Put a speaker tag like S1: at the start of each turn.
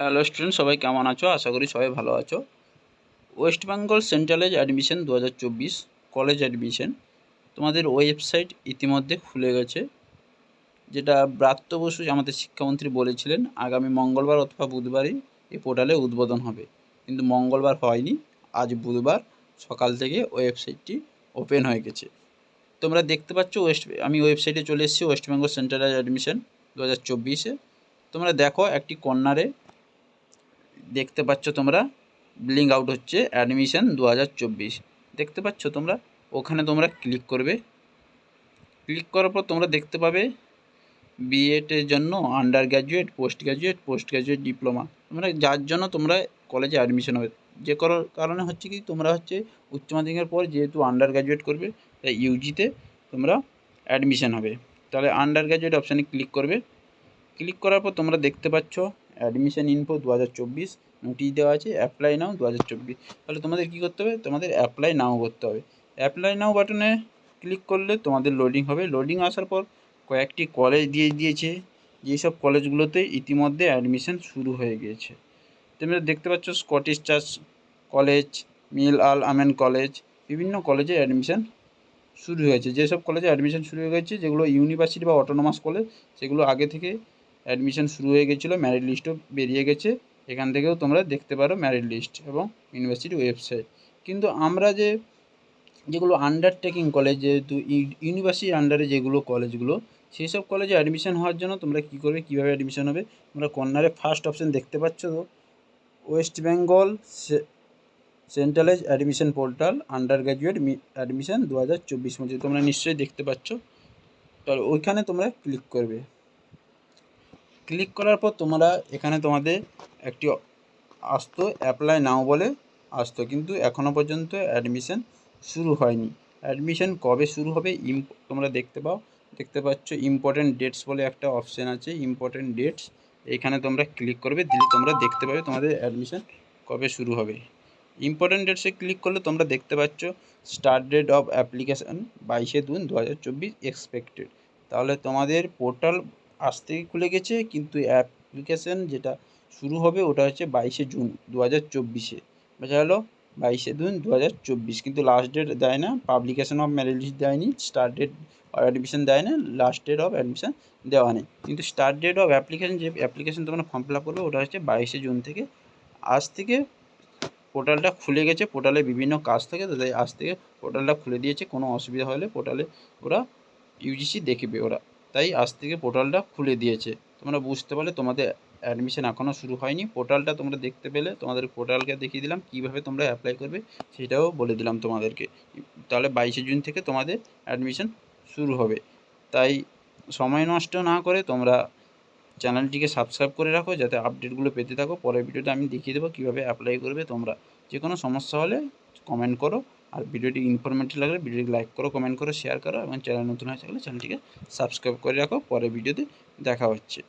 S1: Hello student সবাই কেমন আছো? আশা করি সবাই ভালো আছো। ওয়েস্ট বেঙ্গল সেন্ট্রালেজ অ্যাডমিশন দু হাজার চব্বিশ কলেজ অ্যাডমিশন তোমাদের ওয়েবসাইট ইতিমধ্যে খুলে গেছে। যেটা ব্রাত্য বসু, আমাদের শিক্ষামন্ত্রী বলেছিলেন, আগামী মঙ্গলবার অথবা বুধবারই এই পোর্টালে উদ্বোধন হবে। কিন্তু মঙ্গলবার হয়নি, আজ বুধবার সকাল থেকে ওয়েবসাইটটি ওপেন হয়ে গেছে। তোমরা দেখতে পাচ্ছ ওয়েস্ট আমি ওয়েবসাইটে চলে এসেছি ওয়েস্ট বেঙ্গল সেন্ট্রাল অ্যাডমিশন দু হাজার তোমরা দেখো একটি কর্নারে দেখতে পাচ্ছ তোমরা ব্লিং আউট হচ্ছে অ্যাডমিশন দু হাজার চব্বিশ। দেখতে পাচ্ছ তোমরা? ওখানে তোমরা ক্লিক করবে। ক্লিক করার পর তোমরা দেখতে পাবে বিএডের জন্য undergraduate postgraduate postgraduate diploma তোমরা যার জন্য তোমরা কলেজে অ্যাডমিশন হবে। যে কারণে হচ্ছে কি, তোমরা হচ্ছে উচ্চ মাধ্যমিকের পর যেহেতু আন্ডার গ্র্যাজুয়েট করবে, তাই ইউজিতে তোমরা অ্যাডমিশন হবে। তাহলে আন্ডার গ্র্যাজুয়েট অপশানে ক্লিক করবে। ক্লিক করার পর তোমরা দেখতে পাচ্ছ অ্যাডমিশন ইনফো দু হাজার চব্বিশ নোটিশ দেওয়া আছে অ্যাপ্লাই নাও দু হাজার চব্বিশ। তাহলে তোমাদের কী করতে হবে? তোমাদের অ্যাপ্লাই নাও করতে হবে। অ্যাপ্লাই নাও বাটনে ক্লিক করলে তোমাদের লোডিং হবে। লোডিং আসার পর কয়েকটি কলেজ দিয়ে দিয়েছে। যেসব কলেজগুলোতে ইতিমধ্যে অ্যাডমিশন শুরু হয়ে গিয়েছে তোমরা দেখতে পাচ্ছ Scottish church college Milli Al Ameen college বিভিন্ন কলেজে অ্যাডমিশন শুরু হয়েছে। যেসব কলেজে অ্যাডমিশন শুরু হয়ে গেছে, যেগুলো ইউনিভার্সিটি বা অটোনোমাস কলেজ সেগুলো আগে থেকে অ্যাডমিশন শুরু হয়ে গেছিল ম্যারিট লিস্টও বেরিয়ে গেছে। এখান থেকেও তোমরা দেখতে পারো ম্যারিট লিস্ট এবং ইউনিভার্সিটি ওয়েবসাইট কিন্তু আমরা যে, যেগুলো আন্ডারটেকিং কলেজ যেহেতু ইউনিভার্সিটির আন্ডারে যেগুলো কলেজগুলো সেই সব কলেজে অ্যাডমিশন হওয়ার জন্য তোমরা কী করবে কীভাবে অ্যাডমিশন হবে? তোমরা কর্নারে ফার্স্ট অপশান দেখতে পাচ্ছ তো West Bengal centralise admission portal undergraduate admission দু হাজার চব্বিশ তোমরা নিশ্চয়ই দেখতে পাচ্ছ। তাহলে ওইখানে তোমরা ক্লিক করবে। ক্লিক করার পর তোমরা এখানে তোমাদের একটি আসতো অ্যাপ্লাই নাও বলে আসতো, কিন্তু এখনও পর্যন্ত অ্যাডমিশন শুরু হয়নি। অ্যাডমিশন কবে শুরু হবে? ইম, তোমরা দেখতে পাও। দেখতে পাচ্ছ ইম্পর্টেন্ট ডেটস বলে একটা অপশান আছে ইম্পর্টেন্ট ডেটস এখানে তোমরা ক্লিক করবে, দিলে তোমরা দেখতে পাবে তোমাদের অ্যাডমিশন কবে শুরু হবে। ইম্পর্টেন্ট ডেটসে ক্লিক করলে তোমরা দেখতে পাচ্ছ স্টার্ট ডেট অফ অ্যাপ্লিকেশান বাইশে জুন দু হাজার চব্বিশ এক্সপেক্টেড তাহলে তোমাদের পোর্টাল আজ থেকে খুলে গেছে, কিন্তু অ্যাপ্লিকেশান যেটা শুরু হবে ওটা হচ্ছে বাইশে জুন দু হাজার চব্বিশে। বোঝা গেলো বাইশে জুন দু হাজার চব্বিশ। কিন্তু লাস্ট ডেট দেয় না পাবলিকেশন অফ ম্যারিট লিস্ট দেয়নি স্টার্ট ডেট অ্যাডমিশন দেয় না লাস্ট ডেট অফ অ্যাডমিশন দেওয়া নেই। কিন্তু স্টার্ট ডেট অফ অ্যাপ্লিকেশন যে অ্যাপ্লিকেশন তোমরা ফর্ম ফিল আপ করবে ওটা হচ্ছে বাইশে জুন থেকে। আজ থেকে পোর্টালটা খুলে গেছে পোর্টালে বিভিন্ন কাজ থাকে, তাই আজ থেকে পোর্টালটা খুলে দিয়েছে, কোনো অসুবিধা হলে পোর্টালে ওরা ইউজিসি দেখবে ওরা। তাই আজ থেকে পোর্টালটা খুলে দিয়েছে। তোমরা বুঝতে পারলে তোমাদের অ্যাডমিশন এখনও শুরু হয়নি। পোর্টালটা তোমরা দেখতে পেলে, তোমাদের পোর্টালকে দেখিয়ে দিলাম, কীভাবে তোমরা অ্যাপ্লাই করবে সেটাও বলে দিলাম তোমাদেরকে। তাহলে বাইশে জুন থেকে তোমাদের অ্যাডমিশন শুরু হবে। তাই সময় নষ্ট না করে তোমরা চ্যানেলটিকে সাবস্ক্রাইব করে রাখো, যাতে আপডেটগুলো পেতে থাকো। পরের ভিডিওতে আমি দেখিয়ে দেবো কীভাবে অ্যাপ্লাই করবে তোমরা। যে কোনো সমস্যা হলে কমেন্ট করো। আর ভিডিওটি ইনফরমেটিভ লাগলে ভিডিওটি লাইক করো কমেন্ট করো শেয়ার করো এবং চ্যানেল নতুন হয়ে থাকলে চ্যানেলটিকে সাবস্ক্রাইব করে রাখো। পরে ভিডিওতে দেখা হচ্ছে।